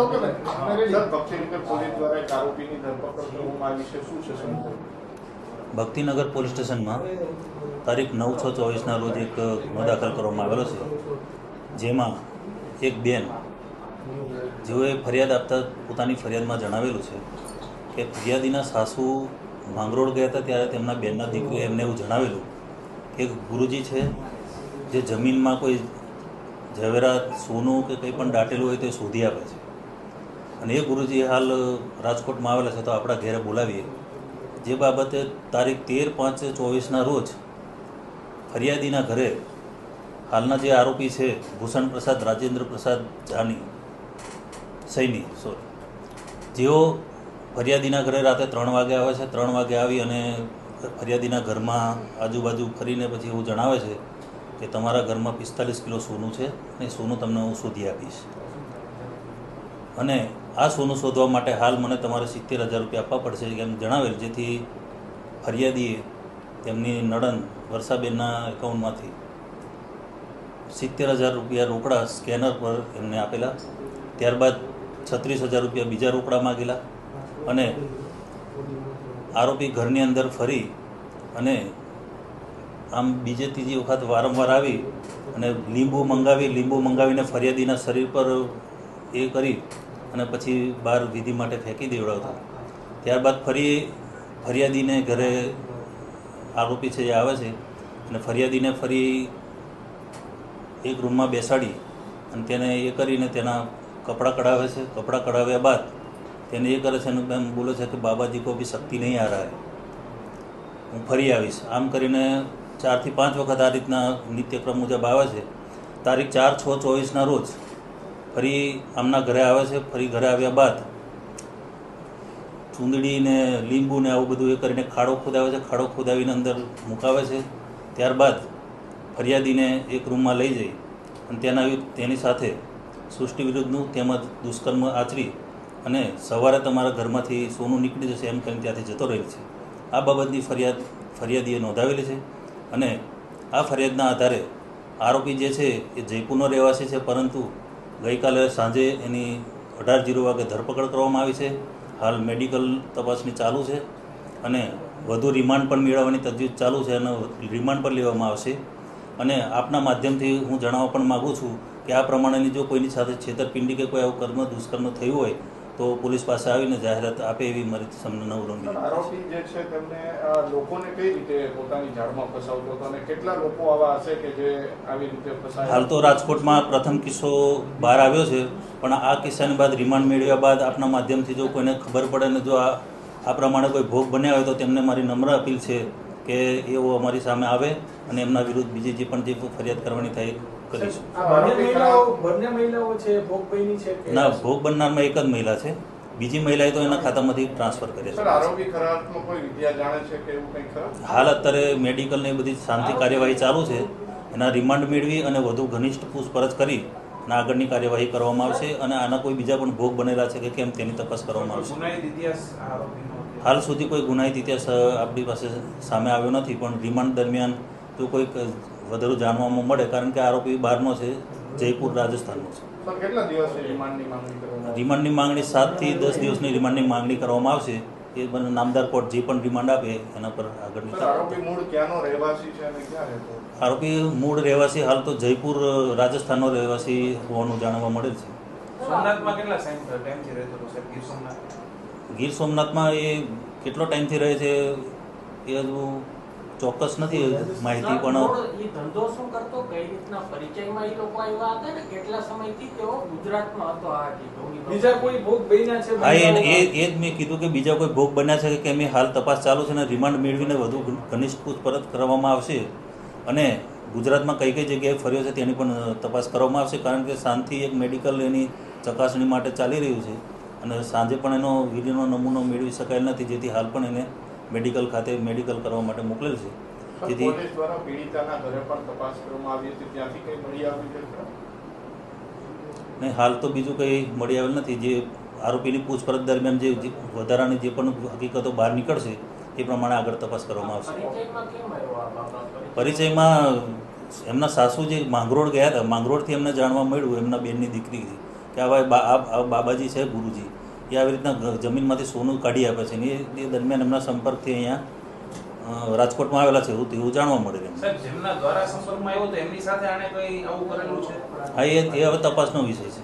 Okay. Sir Bhaktinagar police દ્વારા એક આરોપીની ધરપકડ કરવામાં આવી છે શું છે સમજાવું ભક્તિનગર પોલીસ સ્ટેશનમાં તારીખ નવ છ ચોવીસના રોજ એક ગુનો દાખલ કરવામાં આવેલો છે. જેમાં એક બેન જેઓએ ફરિયાદ આપતા પોતાની ફરિયાદમાં જણાવેલું છે કે ફરિયાદીના સાસુ માંગરોળ ગયા હતા ત્યારે તેમના બેનના દીકરીએ એમને એવું જણાવેલું કે ગુરુજી છે જે જમીનમાં કોઈ ઝવેરાત સોનું કે કંઈ પણ દાટેલું હોય તે શોધી આપે છે. અને એ ગુરુજી હાલ રાજકોટમાં આવેલા છે તો આપણા ઘેરે બોલાવીએ. જે બાબતે તારીખ તેર પાંચ ચોવીસના રોજ ફરિયાદીના ઘરે હાલના જે આરોપી છે, ભૂષણ પ્રસાદ, રાજેન્દ્ર પ્રસાદ જાની, સૈની સોરી જેઓ ફરિયાદીના ઘરે રાતે ત્રણ વાગે આવે છે, ત્રણ વાગે આવી અને ફરિયાદીના ઘરમાં આજુબાજુ ફરીને પછી એવું જણાવે છે કે તમારા ઘરમાં પિસ્તાલીસ કિલો સોનું છે અને સોનું તમને હું શોધી આપીશ. અને આ સોનું શોધવા માટે હાલ મને તમારે સિત્તેર હજાર રૂપિયા આપવા પડશે એમ જણાવેલ, જેથી ફરિયાદીએ તેમની નડન વર્ષાબેનના એકાઉન્ટમાંથી સિત્તેર હજાર રૂપિયા રોકડા સ્કેનર પર એમને આપેલા. ત્યારબાદ છત્રીસ હજાર રૂપિયા બીજા રોકડા માગેલા અને આરોપી ઘરની અંદર ફરી અને આમ બીજે ત્રીજી વખત વારંવાર આવી અને લીંબુ મંગાવી, લીંબુ મંગાવીને ફરિયાદીના શરીર પર એ કરી અને પછી બહાર વિધિ માટે ફેંકી દેવડાવતા. ત્યારબાદ ફરી ફરિયાદીને ઘરે આરોપી છે જે આવે છે અને ફરિયાદીને ફરી એક રૂમમાં બેસાડી અને તેને એ કરીને તેના કપડાં કઢાવે છે. કપડાં કઢાવ્યા બાદ તેને એ કરે છે અને એમ બોલે છે કે, બાબાજી કો બી શક્તિ નહીં આ રહે. હું ફરી આવીશ. આમ કરીને ચારથી પાંચ વખત આ રીતના નિત્યક્રમ મુજબ આવે છે. તારીખ ચાર છ ચોવીસના રોજ ફરી આમના ઘરે આવે છે, ફરી ઘરે આવ્યા બાદ ચૂંદડી ને લીંબુ ને આવું બધું એ કરીને ખાડો ખોદાવે છે, ખાડો ખોદાવીને અંદર મુકાવે છે. ત્યારબાદ ફરિયાદીને એક રૂમમાં લઈ જઈ અને તેના તેની સાથે સૃષ્ટિ વિરુદ્ધનું તેમજ દુષ્કર્મ આચરી અને સવારે તમારા ઘરમાંથી સોનું નીકળી જશે એમ કરીને ત્યાંથી જતો રહેલ છે. આ બાબતની ફરિયાદ, ફરિયાદીએ નોંધાવેલી છે અને આ ફરિયાદના આધારે આરોપી જે છે એ જયપુરનો રહેવાસી છે, પરંતુ ગઈકાલે સાંજે એની અઢાર જીરો વાગે ધરપકડ કરવામાં આવી છે. હાલ મેડિકલ તપાસની ચાલુ છે અને વધુ રિમાન્ડ પણ મેળવવાની તજવીજ ચાલુ છે અને રિમાન્ડ પણ લેવામાં આવશે. અને આપના માધ્યમથી હું જણાવવા પણ માગું છું કે આ પ્રમાણેની જો કોઈની સાથે છેતરપિંડી કે કોઈ આવું કર્મ દુષ્કર્મ થયું હોય તો પોલીસ પાસે આવીને જાહેરાત આપે એવી મારી સમને નવરંગી. આરોપી જે છે તેમને લોકોને કઈ રીતે પોતાની જાળમાં ફસાવતો હતો અને કેટલા લોકો આવા હશે કે જે આવી રીતે ફસાય? હાલ તો રાજકોટમાં પ્રથમ કિસ્સો બહાર આવ્યો છે પણ આ કિસ્સાની બાદ રિમાન્ડ મેળવ્યા બાદ આપના માધ્યમથી જો કોઈને ખબર પડે ને જો આ આ પ્રમાણે કોઈ ભોગ બન્યા હોય તો તેમને મારી નમ્ર અપીલ છે. કે એઓ અમારી સામે આવે અને એમના વિરુદ્ધ બીજી જે પણ જે ફરિયાદ કરવાની થાય કરીશું ના ભોગ બનનારમાં એક જ મહિલા છે. બીજી મહિલાએ તો એના ખાતામાંથી ટ્રાન્સફર કરે છે. આરોપી ખરા અર્થમાં કોઈ વિદ્યા જાણે છે કે એવું કંઈ ખરા હાલ અત્યારે મેડિકલની બધી શાંતિ કાર્યવાહી ચાલુ છે. એના રિમાન્ડ મેળવી અને વધુ ઘનિષ્ઠ પૂછપરછ કરી અને આગળની કાર્યવાહી કરવામાં આવશે અને આના કોઈ બીજા પણ ભોગ બનેલા છે કે કેમ તેની તપાસ કરવામાં આવશે. હાલ સુધી કોઈ ગુનાહિત ઇતિહાસ આપણી પાસે સામે આવ્યો નથી પણ રિમાન્ડ દરમિયાન જો કોઈક વધારે જાણવામાં મળે કારણ કે આરોપી બહારનો છે જયપુર રાજસ્થાનનો છે. સર કેટલા દિવસની રિમાન્ડની માંગણી કરવામાં આવી? રિમાન્ડની માંગણી સાતથી દસ દિવસની રિમાન્ડની માંગણી કરવામાં આવશે એ મને નામદાર કોર્ટ જે પણ રિમાન્ડ આપે એના પર આગળની આરોપી મૂળ રહેવાસી છે અને ક્યાં રહેતો? આરોપી મૂળ રહેવાસી હાલ તો જયપુર રાજસ્થાનનો રહેવાસી હોવાનું જાણવા મળેલ છે. સોમનાથમાં કેટલા ટાઈમથી રહેતો ગીર સોમનાથમાં એ કેટલો ટાઈમથી રહે છે એ હજુ ચોક્કસ નથી માહિતી પણ એ ધંધો શું કરતો? કઈ રીતના પરિચયમાં એ લોકો આવ્યા હતા ને? કેટલા સમયથી તેઓ ગુજરાતમાં હતો આ? બીજા કોઈ ભોગ બન્યા છે? હા એ એ એ જ મેં કીધું કે બીજા કોઈ ભોગ બન્યા છે કે કેમ એ હાલ તપાસ ચાલુ છે અને રિમાન્ડ મેળવીને વધુ ઘનિષ્ઠ પૂછપરછ કરવામાં આવશે. અને ગુજરાતમાં કઈ કઈ જગ્યાએ ફર્યો છે તેની પણ તપાસ કરવામાં આવશે કારણ કે શાંતિ એક મેડિકલ એની ચકાસણી માટે ચાલી રહ્યું છે. અને સાંજે પણ એનો વીર્યનો નમૂનો મેળવી શકાયેલ નથી જેથી હાલ પણ એને મેડિકલ ખાતે મેડિકલ કરવા માટે મોકલેલ છે જેથી પોલીસ દ્વારા પીડિતાના ઘરે પણ તપાસ કરવામાં આવી હતી ત્યાંથી કઈ મળી આવ્યું છે ખરા? ને હાલ તો બીજું કંઈ મળી આવેલ નથી જે આરોપીની પૂછપરછ દરમિયાન જે વધારાની જે પણ હકીકતો બહાર નીકળશે એ પ્રમાણે આગળ તપાસ કરવામાં આવશે? પરિચયમાં એમના સાસુ જે માંગરોળ ગયા હતા માંગરોળથી એમને જાણવા મળ્યું એમના બેનની દીકરી કે કે આ ભાઈ બા આ- આ બાબાજી છે ગુરુજી. એ આવી રીતના જમીનમાંથી સોનું કાઢી આપે છે ને એ દરમિયાન એમના સંપર્કથી અહીંયા રાજકોટમાં આવેલા છે. એવું એવું જાણવા મળે છે આવું હા એ એ હવે તપાસનો વિષય છે.